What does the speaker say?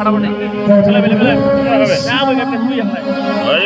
ফাটাফাটি। ছেলে বেলে বেলে হবে। না ওই একটা দুই হয়